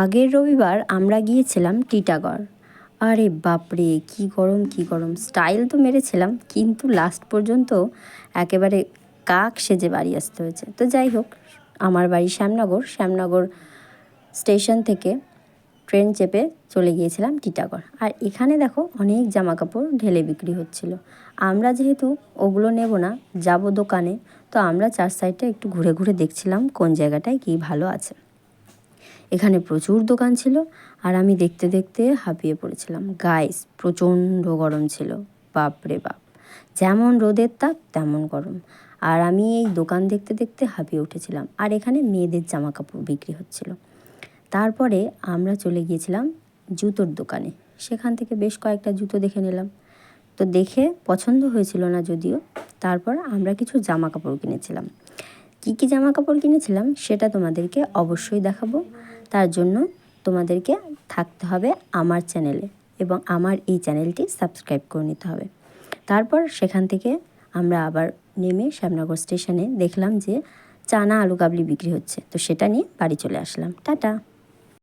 আগের রবিবার আমরা গিয়েছিলাম টিটাগড়। আরে বাপরে, কি গরম কি গরম। স্টাইল তো মেরেছিলাম, কিন্তু লাস্ট পর্যন্ত একেবারে কাক সেজে বাড়ি আসতে হয়েছে। তো যাই হোক, আমার বাড়ি শ্যামনগর। শ্যামনগর স্টেশন থেকে ট্রেন চেপে চলে গিয়েছিলাম টিটাগড়। আর এখানে দেখো অনেক জামা কাপড় ঢেলে বিক্রি হচ্ছিল। আমরা যেহেতু ওগুলো নেব না, যাব দোকানে, তো আমরা চার সাইডটা একটু ঘুরে ঘুরে দেখছিলাম কোন জায়গাটায় কী ভালো আছে। এখানে প্রচুর দোকান ছিল আর আমি দেখতে দেখতে হাঁপিয়ে পড়েছিলাম। গাইস প্রচণ্ড গরম ছিল। বাপরে বাপ। যেমন রোদের তাপ, তেমন গরম। আর আমি এই দোকান দেখতে দেখতে হাঁপিয়ে উঠেছিলাম। আর এখানে মেয়েদের জামা কাপড় বিক্রি হচ্ছিল। তারপরে আমরা চলে গিয়েছিলাম জুতোর দোকানে। সেখান থেকে বেশ কয়েকটা জুতো দেখে নিলাম। তো দেখে পছন্দ হয়েছিল না যদিও, তারপর আমরা কিছু জামা কাপড় কিনেছিলাম। কী কী জামা কাপড় কিনেছিলাম সেটা তোমাদেরকে অবশ্যই দেখাবো। তার জন্য তোমাদেরকে থাকতে হবে আমার চ্যানেলে এবং আমার এই চ্যানেলটি সাবস্ক্রাইব করে নিতে হবে। তারপর সেখান থেকে আমরা আবার নেমে শ্যামনগর স্টেশনে দেখলাম যে চানা আলু কাবলি বিক্রি হচ্ছে। তো সেটা নিয়ে বাড়ি চলে আসলাম। টাটা!